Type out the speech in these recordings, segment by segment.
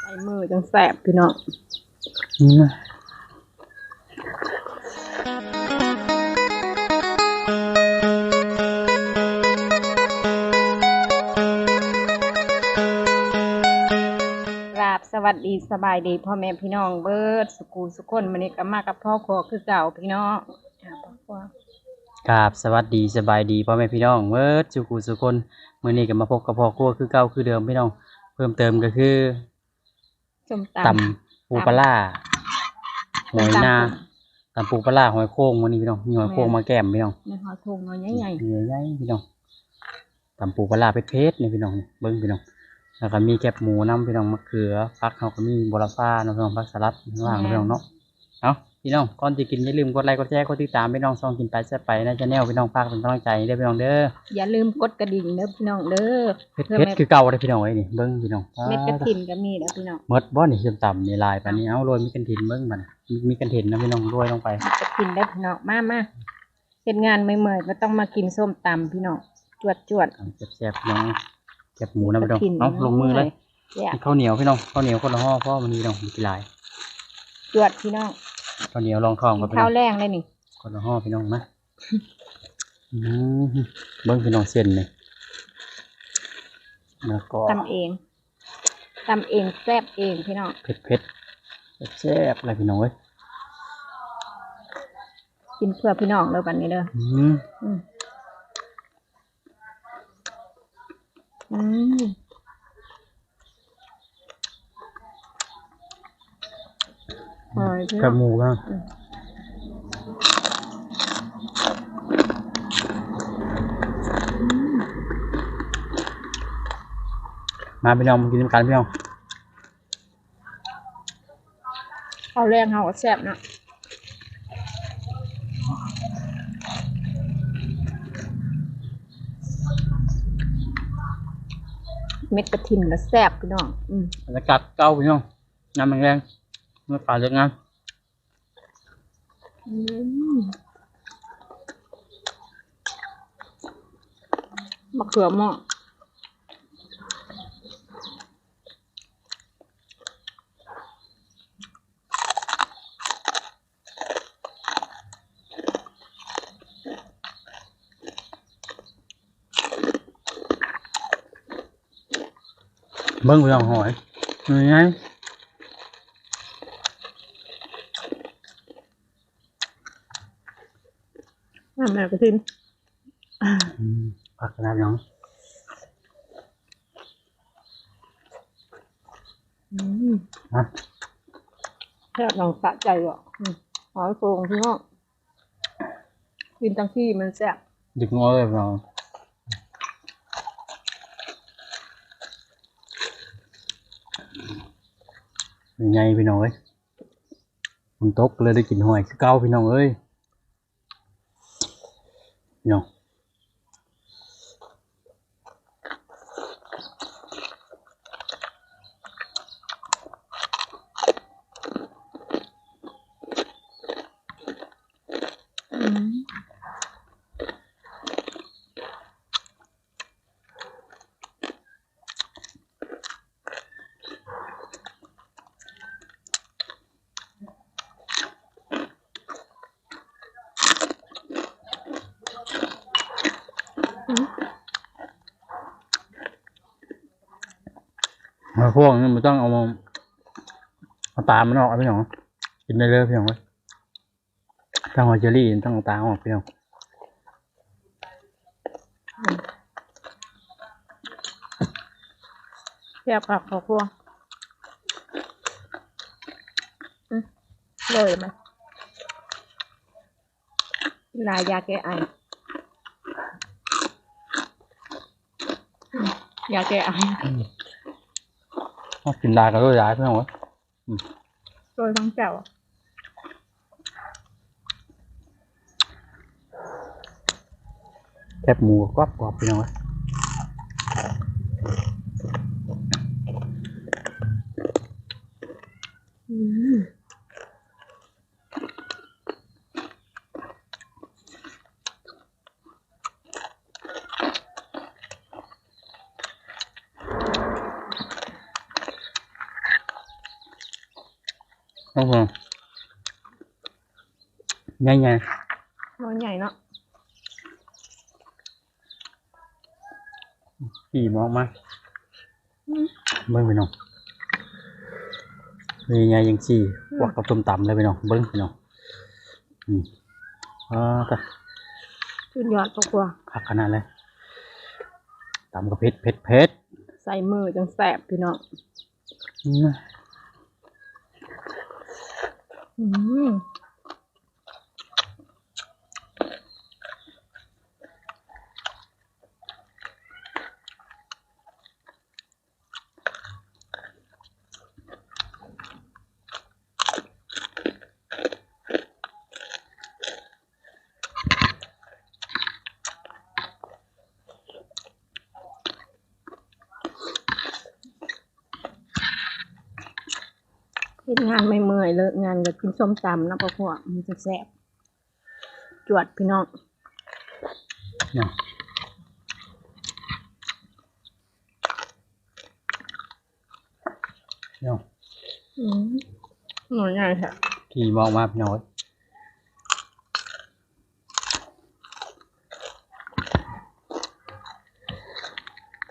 ใส่มือจังแสบพี่น้องอืมกราบสวัสดีสบายดีพ่อแม่พี่น้องเบิร์ดสุกูสุกคนมันนี้ก็มากับพ่อครัวคือเก่าพี่น้องอ่าพ่อครัว กราบสวัสดีสบายดีพ่อแม่พี่น้องเวิร์ดสุขุสุคนมื้อนี้ก็มาพบกับพ่อครัวคือเก่าคือเดิมพี่น้อง เพิ่มเติมก็คือส้มตำตำปูปลาร้าหอยนาตำปูตำปูปลาร้าหอยโข่งวันนี้พี่น้องมีหอยโข่งมาแก้มพี่น้องในหอทงเนาะใหญ่ใหญ่ใหญ่ๆพี่น้องตำปูปลาร้าเพชรๆนี่พี่น้องนี่เบิ้งพี่น้องแล้วก็มีแคบหมูน้ำพี่น้องมะเขือฟักเขาก็มีบัวลาฟ้าเนาะพี่น้องฟักสลัดข้างล่างพี่น้องเนาะเอา พี่น้องก่อนจะกินอย่าลืมกดไลค์กดแชร์กดติดตามพี่น้องซองกินไปแซ่บไปในชาแนลพี่น้องฝากเป็นกำลังใจให้ด้วยพี่น้องเด้อๆอย่าลืมกดกระดิ่งเด้อพี่น้องเด้อเพชรเพชรคือเก่าเลยพี่น้องไอ้ยนี่เบิ้งพี่น้องเม็ดกระถินก็มีแล้วพี่น้องเมดบ่นี่เชื่อมต่ำนี่ลายปานนี้เอาโรยมีกันถินเบิ้งมันมีมีกันถินนะพี่น้องโรยลงไปกระถินได้อพี่น้องมามาเฮ็ดงานเมื่อยๆก็ต้องมากินส้มตำพี่น้องจวดจวดทำแซ่บๆพี่น้องแคบหมูนะพี่น้องกระถิ่นเอาลงมือเลยแซ่บข้าวเหนียวพี่น้องข้าวเหนียวคนละห่อพ่อมันมีพี่น้องมีกี่ลายจวดพี่น้อง ข้าวเหนียวรองท้องกิกับนพี่น้ข้าอวงแรงเลยนี่คนละห่อพี่น้องมาอืมเบิ้งพี่น้องเส้นนี่แล้วก็ตำเองตำเองแซ่บเองพี่น้องเผ็ดเผ็ดๆแซ่บๆอะไรพี่น้องเว้ยกินเพื่อพี่น้องเด้อบัดนี้เด้ออืมอืม อืมอร่อยพี่แคน้อบงหมูบ้างมาพี่น้องมากินน้ำกันพี่น้องข้าวแรงเฮาก็แซ่บเนาะเม็ดกระถินก็แซ่บพี่น้อง อืมบรรยากาศเก่าพี่น้องน้ำแรง ๆเมื่อป่าเลิกงานอืมมะเขือหม้อเบิ้งพี่น้องหอยยังไง น้ำ แม่กระถินอืมผักกระดาษน้องอืมนะแซ่บลองสะใจอะอืมหอยโฟงพี่น้องกินตั้งที่มันแซ่บดึกงอเลยพี่น้องยังไงพี่น้องเอ้ยมันตกเลยได้กินหอยคือเก่าพี่น้องเอ้ย พวกนี้มันต้องเอามาเอาตามันออกพี่น้องกินได้เลยพี่น้องเว้ยถ้าหอยเจอรี่ต้องเอาตาออกพี่น้องแซ่บผักข้าวคั่วอืมเลยไหมลายาแก้ไอยาแก้ไอ เอากินได้ก็ด้วยย้ายพี่น้องเว้ยโดยทั้งแจ่วอะแคบหมูกรอบกรอบๆพี่น้องเว้ย อืม โอ้โห ใหญ่ใหญ่น้อยใหญ่เนาะขี่มองมาอืมเบิ้งไปน้องใหญ่ใหญ่ยังสี่อืมกวักกับต้มตำเลยไปน้องเบิ้งไปน้องอืมอ่าก็สุดยอดกว่าคักขนาดเลยตำกับเผ็ดเผ็ดเผ็ดใส่มือจังแสบพี่น้องอืม อืม เฮ็ดงานไม่เมื่อยเลิกงานก็กินส้มตำนะพ่อพวกมันจะแซ่บจวดพี่น้องเนาะเนาะอืมหน่อยใหญ่ค่ะขี่มองมาพี่น้อย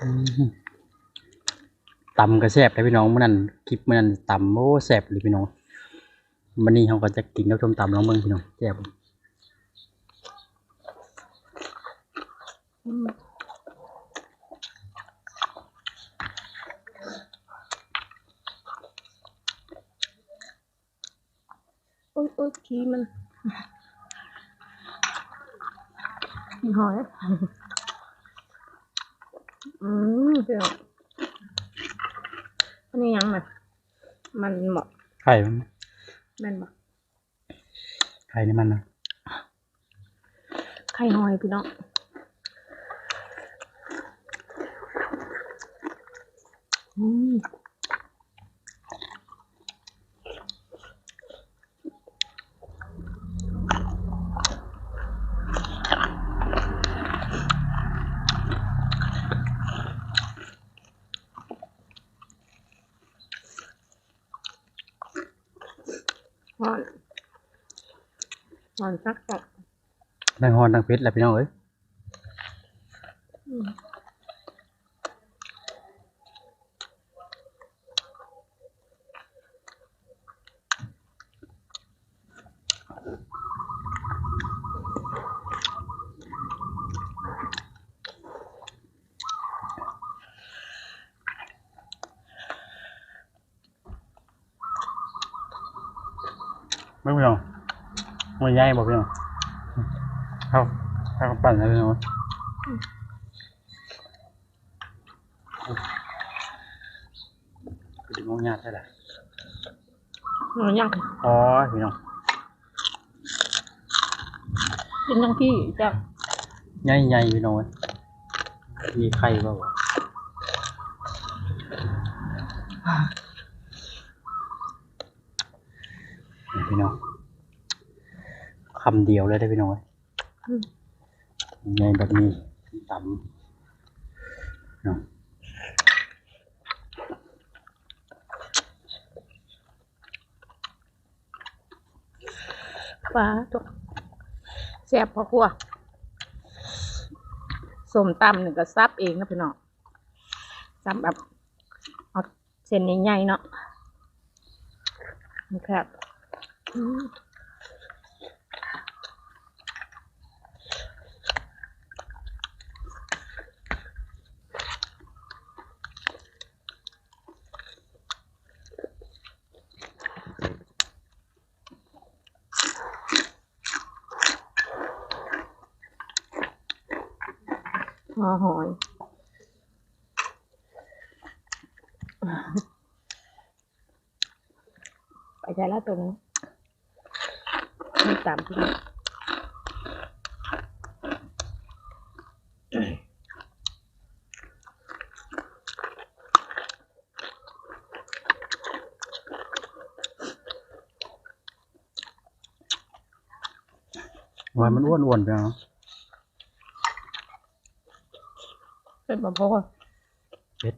อืม ตำก็แซ่บเลยพี่น้องมื่อนั้นคลิปมื่อนั้นตำโอ้แซ่บเลยพี่น้องวันนี้เราก็จะกินกับชมตำลองเบิ่งพี่น้องแซ่บอืมโอ๊ยโอ๊ยขี้มันหอยอืมเปรี้ยว อันนี้ยังไงมันเหมาะไข่มันแม่นบ่ไข่นี่มันนะไข่หอยพี่น้องอืม หอน หอนสักสักทั้งฮอนทั้งเผ็ดแหละพี่น้องเอ้ยอืมไม่พี่น้อง มันใหญ่บ่พี่น้องเข้าเข้าปั่นเลยพี่น้องคือมองยากใช่ไหมหอนยังอ๋อพี่น้องเป็นยังพี่จะใหญ่ใหญ่พี่น้องเอ้ยมีไข่เปล่าวะนี่พี่น้อง คำเดียวเลยได้อพี่น้องเอ้ยอืมใหญ่แบบนี้ต่ำเนาะฟ้าตัวแซ่บพอครัวสมตำหนึ่งก็ซับเองนะพี่น้องซับแบบเอาเส้นใหญ่ๆเนาะนี่ครับ หอหอยไปใจแล้วตัวนี้ตามที่ว่ามันอ้วนอ้วนๆไปเนาะ เป็นบะพอเผ็ด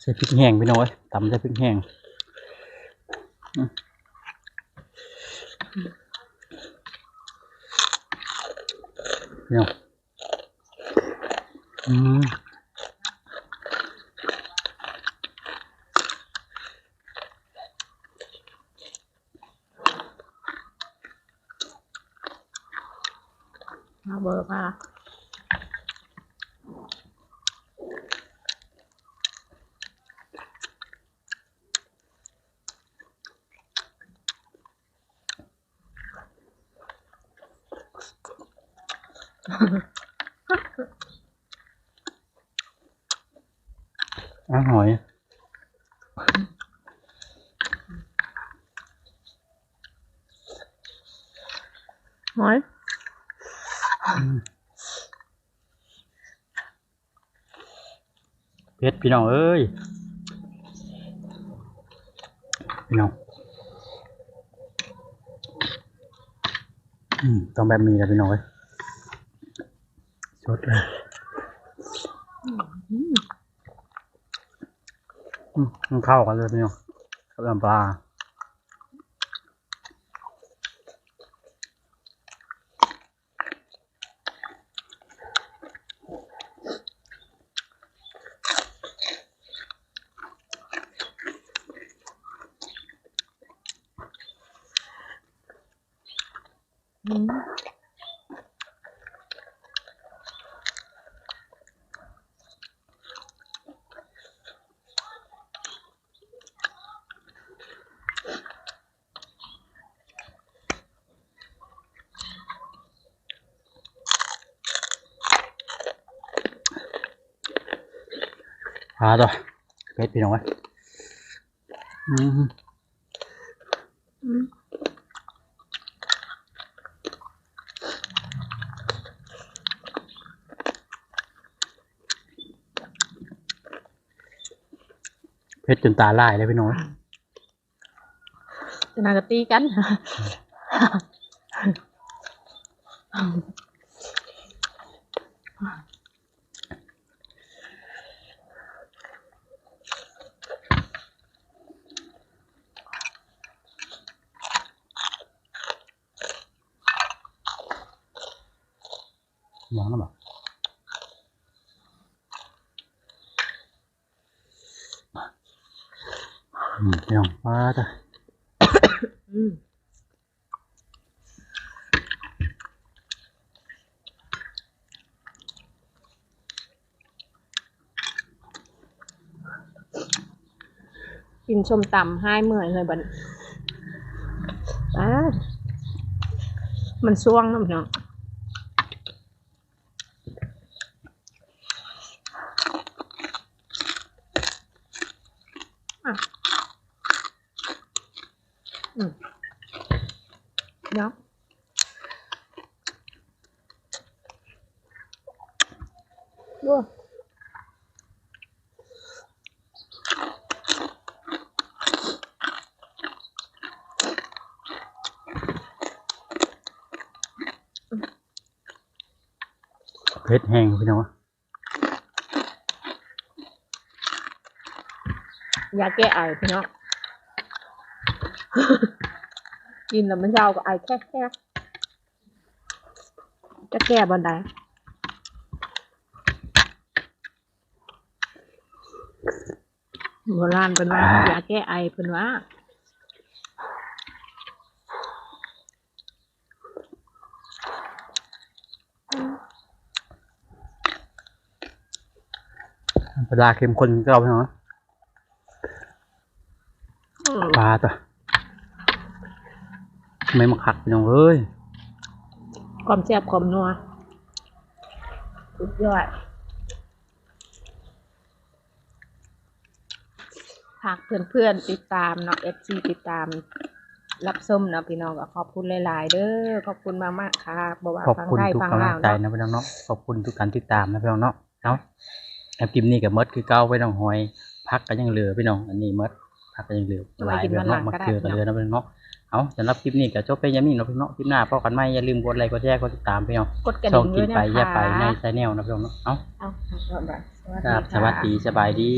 ใส่พริกแห้งพี่น้องเอ้ยตำใส่พริกแห้งพี่น้องอืมมาเบอร์ค่ะ หอย หอยเพชรพี่น้องเอ้ย พี่น้องอืมต้องแบบนี้แหละพี่น้องเอ้ยสดเลยอื มันเข้ากันเลยพี่น้องกับน้ำปลา อืม ปลาตัวเพชรพี่น้องเอ้อืมอืมเพชรจนตาลายเลยพี่น้องจะนากตีกัน มองแล้วแบบอืมพี่น้องปลาตัว อืมกินส้มตำให้เมื่อยเลยบัดนี้อ่ามันช่วงน้ำเนาะอะอืมเนาะดู เพชรแห้งพี่น้องยาแก้ไอพี่เนาะกินแล้วมันยาวกับไอแค่แค่จะแก้บันไดโบราณเป็นว่ายาแก้ไอเป็นว่า ปลาเข้มข้นก็เอาพี่น้องอืมปลาตัวไม่มาขักพี่น้องเอ้ยความแซ่บความนัวสุดยอดฝากเพื่อนๆติดตามเนาะ FC ติดตาม รับส้มเนาะพี่น้องก็ขอบคุณหลาย ๆ เด้อขอบคุณมากๆค่ะบอกว่าขอบฟังคุณได้ทุกฟังกำลัลางวใจเนาะนะพี่น้องเนาะขอบคุณทุกการติดตามนะพี่น้องเนาะเนาะ แอปกิมนี่กับมดคือเก้าไว้น้องหอยพักก็ยังเหลือพี่น้องอันนี้มดพักก็ยังเหลือหลายเรื่องเนาะมาเคือกันเลยนะพี่น้องเนาะเอาสำหรับคลิปนี้ก็จบไปยังนี่เนาะพี่น้องคลิปหน้าพอกันไหมอย่าลืมกดไลค์กดแชร์กดติดตามพี่น้องกดกระช่องดิ่งกิด้วนยไปนะคะแย่ไปในชแนลนะพี่น้องเนาะเอาเอาเอาเอาเอาครับสวัสดีค่ะสบายดี